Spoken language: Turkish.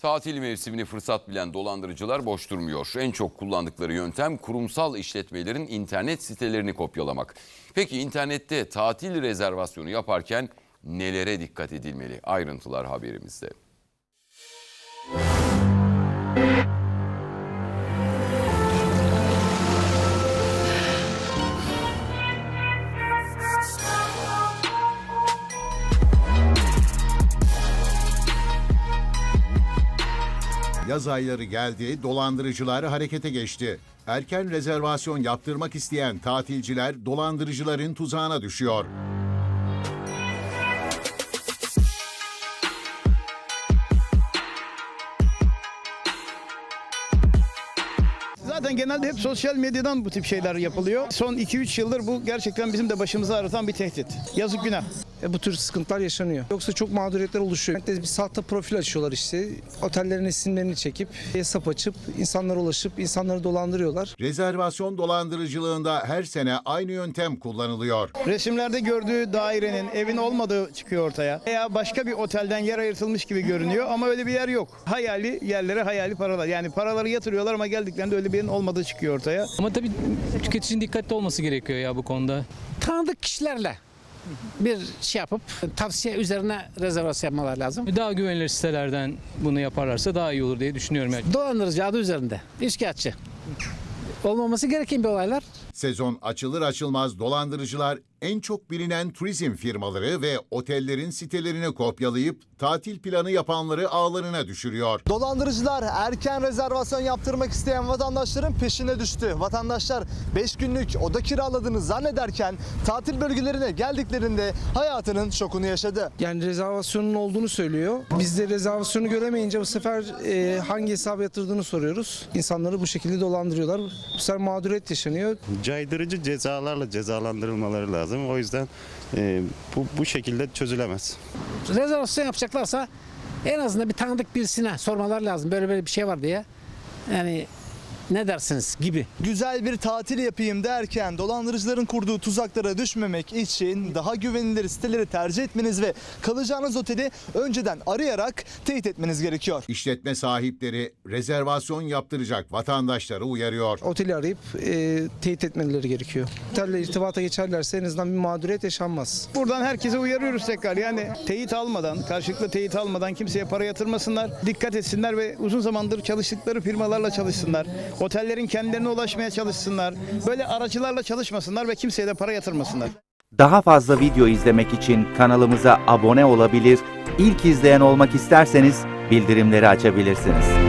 Tatil mevsimini fırsat bilen dolandırıcılar boş durmuyor. En çok kullandıkları yöntem kurumsal işletmelerin internet sitelerini kopyalamak. Peki internette tatil rezervasyonu yaparken nelere dikkat edilmeli? Ayrıntılar haberimizde. Yaz ayları geldi, dolandırıcılar harekete geçti. Erken rezervasyon yaptırmak isteyen tatilciler dolandırıcıların tuzağına düşüyor. Zaten genelde hep sosyal medyadan bu tip şeyler yapılıyor. Son 2-3 yıldır bu gerçekten bizim de başımızı ağrıtan bir tehdit. Yazık günah. E, bu tür sıkıntılar yaşanıyor. Yoksa çok mağduriyetler oluşuyor. Herkes bir sahte profil açıyorlar işte. Otellerin isimlerini çekip hesap açıp insanlara ulaşıp insanları dolandırıyorlar. Rezervasyon dolandırıcılığında her sene aynı yöntem kullanılıyor. Resimlerde gördüğü dairenin evin olmadığı çıkıyor ortaya. Veya başka bir otelden yer ayırtılmış gibi görünüyor ama öyle bir yer yok. Hayali yerlere hayali paralar. Yani paraları yatırıyorlar ama geldiklerinde öyle bir yerin olmadığı çıkıyor ortaya. Ama tabii tüketicinin dikkatli olması gerekiyor ya bu konuda. tanıdık kişilerle bir şey yapıp tavsiye üzerine rezervasyon yapmalar lazım. Daha güvenilir sitelerden bunu yaparlarsa daha iyi olur diye düşünüyorum. Yani. Dolandırıcı adı üzerinde. Üçkağıtçı. Olmaması gereken bir olaylar. Sezon açılır açılmaz dolandırıcılar en çok bilinen turizm firmaları ve otellerin sitelerini kopyalayıp tatil planı yapanları ağlarına düşürüyor. Dolandırıcılar erken rezervasyon yaptırmak isteyen vatandaşların peşine düştü. Vatandaşlar 5 günlük oda kiraladığını zannederken tatil bölgelerine geldiklerinde hayatının şokunu yaşadı. Yani rezervasyonun olduğunu söylüyor. Biz de rezervasyonu göremeyince bu sefer e, hangi hesaba yatırdığını soruyoruz. İnsanları bu şekilde dolandırıyorlar. Bu sefer mağduriyet yaşanıyor. caydırıcı cezalarla cezalandırılmaları lazım. O yüzden e, bu, bu şekilde çözülemez. Rezervasyon yapacaklarsa en azından bir tanıdık birisine sormalar lazım. Böyle böyle bir şey var diye. Yani ne dersiniz gibi. Güzel bir tatil yapayım derken dolandırıcıların kurduğu tuzaklara düşmemek için daha güvenilir siteleri tercih etmeniz ve kalacağınız oteli önceden arayarak teyit etmeniz gerekiyor. İşletme sahipleri rezervasyon yaptıracak vatandaşları uyarıyor. Oteli arayıp e, teyit etmeleri gerekiyor. Otelle irtibata geçerlerse en azından bir mağduriyet yaşanmaz. Buradan herkese uyarıyoruz tekrar. Yani teyit almadan, karşılıklı teyit almadan kimseye para yatırmasınlar. Dikkat etsinler ve uzun zamandır çalıştıkları firmalarla çalışsınlar. Otellerin kendilerine ulaşmaya çalışsınlar. Böyle aracılarla çalışmasınlar ve kimseye de para yatırmasınlar. Daha fazla video izlemek için kanalımıza abone olabilir, ilk izleyen olmak isterseniz bildirimleri açabilirsiniz.